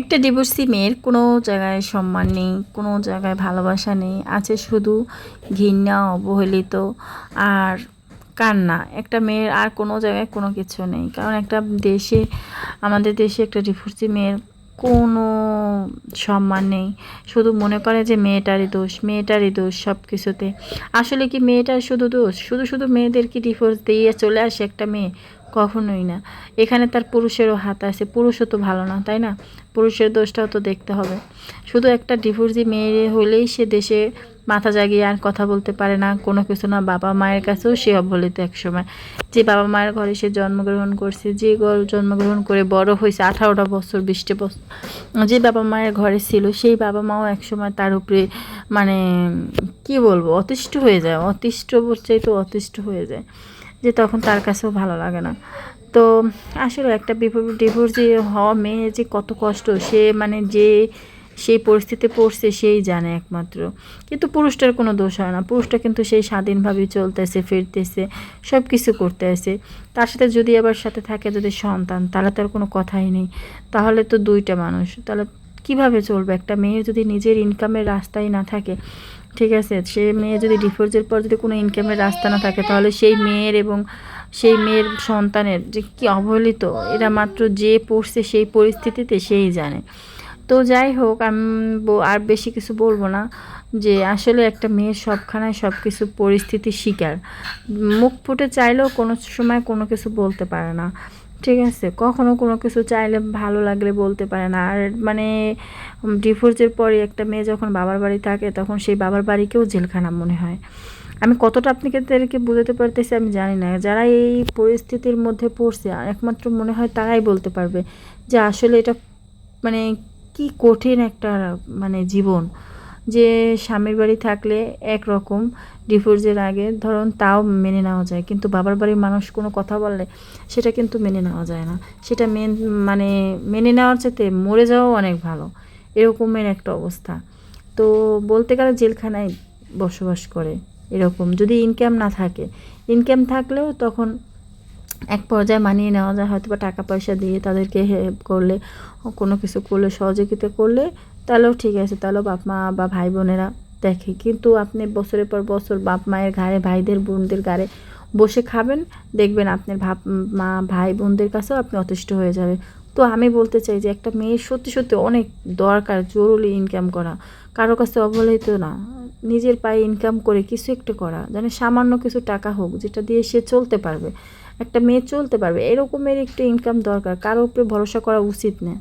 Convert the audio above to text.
একটা ডিভোর্সি মেয়ের কোনো জায়গায় সম্মান নেই, কোনো জায়গায় ভালোবাসা নেই, আছে শুধু ঘৃণা, অবহেলিত আর কান্না। একটা মেয়ের আর কোনো জায়গায় কোনো কিছু নেই। কারণ একটা দেশে, আমাদের দেশে একটা ডিভোর্সি মেয়ের কোনো সম্মান নেই। শুধু মনে করে যে মেয়েটারই দোষ মেয়েটারই দোষ সব কিছুতে আসলে কি মেয়েটার শুধু দোষ? শুধু শুধু মেয়েদের কি ডিভোর্স দিয়ে চলে আসে একটা মেয়ে? কখনোই না। এখানে তার পুরুষেরও হাত আছে, পুরুষও তো ভালো না, তাই না? পুরুষের দোষটাও তো দেখতে হবে। শুধু একটা ডিভোর্সি মেয়ে হলেই সে দেশে মাথা জাগিয়ে আর কথা বলতে পারে না, কোনো কিছু না। বাবা মায়ের কাছেও সে অবহেলিত একসময়। যে বাবা মায়ের ঘরে সে জন্মগ্রহণ করছে, যে ঘর জন্মগ্রহণ করে বড় হয়েছে, আঠারোটা বছর, বিশটা বছর, যে বাবা মায়ের ঘরে ছিল, সেই বাবা মাও একসময় তার উপরে মানে কি বলব, অতিষ্ঠ হয়ে যায়। অতিষ্ঠ বলছে তো অতিষ্ঠ হয়ে যায়। যে তখন তার কাছেও ভালো লাগে না। তো আসলে একটা ডিভোর্স যে হওয়া মেয়ে যে কত কষ্ট, সে মানে যে সেই পরিস্থিতিতে পড়ছে সেই জানে একমাত্র। কিন্তু পুরুষটার কোনো দোষ হয় না। পুরুষটা কিন্তু সেই স্বাধীনভাবে চলতেছে, ফিরতেছে সব কিছু করতে আসে তার সাথে যদি আবার সাথে থাকে যদি সন্তান, তাহলে তার কোনো কথাই নেই। তাহলে তো দুইটা মানুষ। তাহলে কীভাবে চলবে? একটা মেয়ের যদি নিজের ইনকামের রাস্তাই না থাকে ঠিক আছে, সে মেয়ে যদি ডিভোর্সের পর যদি কোনো ইনকামের রাস্তা না থাকে, তাহলে সেই মেয়ের এবং সেই মেয়ের সন্তানের যে কি অবহেলিত, এরা মাত্র যে পড়ছে সেই পরিস্থিতিতে সেই জানে। তো যাই হোক, আমি আর বেশি কিছু বলব না যে আসলে একটা মেয়ের সবখানায় সব কিছু পরিস্থিতি শিকার। মুখ ফুটে চাইলেও কোনো সময় কোনো কিছু বলতে পারে না। ঠিক আছে, কখনো কোনো কিছু চাইলে ভালো লাগলে বলতে পারে না আর মানে ডিভোর্সের পরে একটা মেয়ে যখন বাবার বাড়ি থাকে, তখন সেই বাবার বাড়িকেও জেলখানা মনে হয়। আমি কতটা আপনাদেরকে বোঝাতে পারতেছি আমি জানি না। যারা এই পরিস্থিতির মধ্যে পড়ছে, একমাত্র মনে হয় তারাই বলতে পারবে যে আসলে এটা মানে কি কঠিন একটা মানে জীবন। যে স্বামীর বাড়ি থাকলে একরকম ডিভোর্সের আগে, ধরুন তাও মেনে নেওয়া যায়। কিন্তু বাবার বাড়ির মানুষ কোনো কথা বললে সেটা কিন্তু মেনে নেওয়া যায় না। সেটা মেন মানে মেনে নেওয়ার চাইতে মরে যাওয়াও অনেক ভালো। এরকমের একটা অবস্থা। তো বলতে গেলে জেলখানায় বসবাস করে এরকম। যদি ইনকাম না থাকে ইনকাম থাকলেও তখন এক পর্যায়ে মানিয়ে নেওয়া যায়। হয়তো বা টাকা পয়সা দিয়ে তাদেরকে হেল্প করলে, কোনো কিছু করলে, সহযোগিতা করলে তাহলেও ঠিক আছে, তাহলেও বাপ মা বা ভাই বোনেরা দেখে। কিন্তু আপনি বছরের পর বছর বাপ মায়ের ঘাড়ে, ভাইদের, বোনদের ঘাড়ে বসে খাবেন, দেখবেন আপনার ভাব মা ভাই বোনদের কাছেও আপনি অতিষ্ঠ হয়ে যাবে। তো আমি বলতে চাই যে একটা মেয়ের সত্যি সত্যি অনেক দরকার, জরুরি ইনকাম করা। কারও কাছে অবহেলিত না। নিজের পায়ে ইনকাম করে কিছু একটা করা, যেন সামান্য কিছু টাকা হোক, যেটা দিয়ে সে চলতে পারবে। একটা মেয়ে চলতে পারবে, এরকমের একটু ইনকাম দরকার। কারও উপরে ভরসা করা উচিত না।